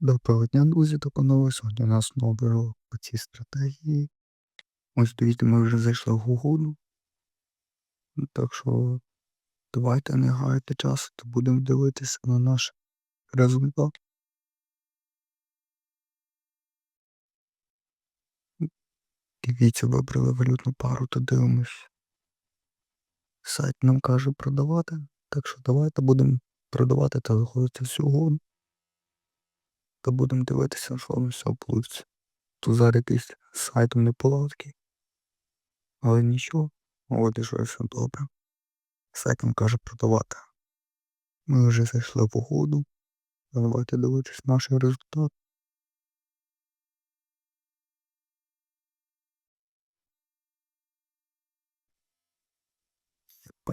Доброго дня, друзі та панове. Сьогодні у нас новий урок по цій стратегії. Ось дивіться, ми вже зайшли в угоду. Так що давайте не гаяти часу та будемо дивитися на наш результат. Дивіться, вибрали валютну пару та дивимось. Сайт нам каже продавати, так що давайте будемо продавати та заходити в цю угоду. Та будемо дивитися, що на все вийде. Тут зараз якийсь з сайтом неполадки. Але нічого, от що все добре. Сайт каже продавати. Ми вже зайшли в угоду. Давайте дивитись наш результат.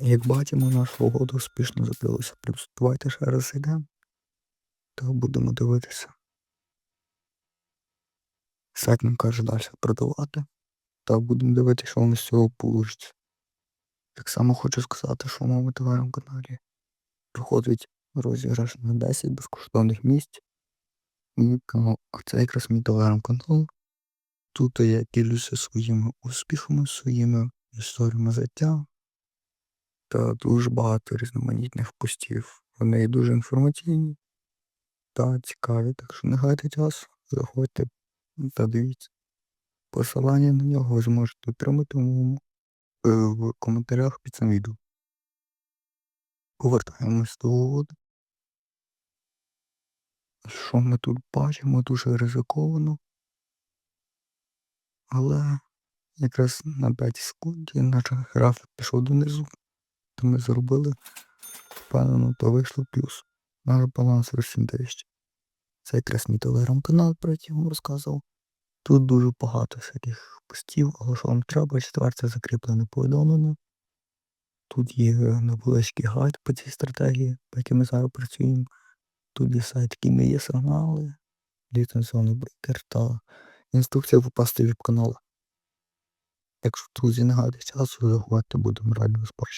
Як бачимо, наша угода успішно закрилася. Плюс давайте ще раз зайдемо. Та будемо дивитися. Сайт каже далі продавати. Та будемо дивитися, що у нас з цього вийде. Так само хочу сказати, що в моєму телеграм-каналі проходить розіграш на 10 безкоштовних місць. І це якраз мій телеграм-канал. Тут я ділюся своїми успіхами, своїми історіями життя та дуже багато різноманітних постів. Вони дуже інформаційні та цікаві, так що не гайте час, заходьте та дивіться. Посилання на нього ви зможете отримати е, в коментарях під цим відео. Повертаємось до угоди. Що ми тут бачимо? Дуже ризиковано. Але якраз на 5 секунді наш графік пішов донизу, то ми зробили впевнено, то вийшло плюс. Наш баланс 8000. Цей трес мій телеграм-канал протягом розказував. Тут дуже багато всяких постів, але що вам треба, четверте закріплене повідомлення. Тут є невеличкий гайд по цій стратегії, по якій ми зараз працюємо. Тут є сайт, якими є сигнали, ліцензіонний брокер та інструкція попасти в веб-канал. Якщо друзі не гадають часу, заходьте, будемо раді вас бачити.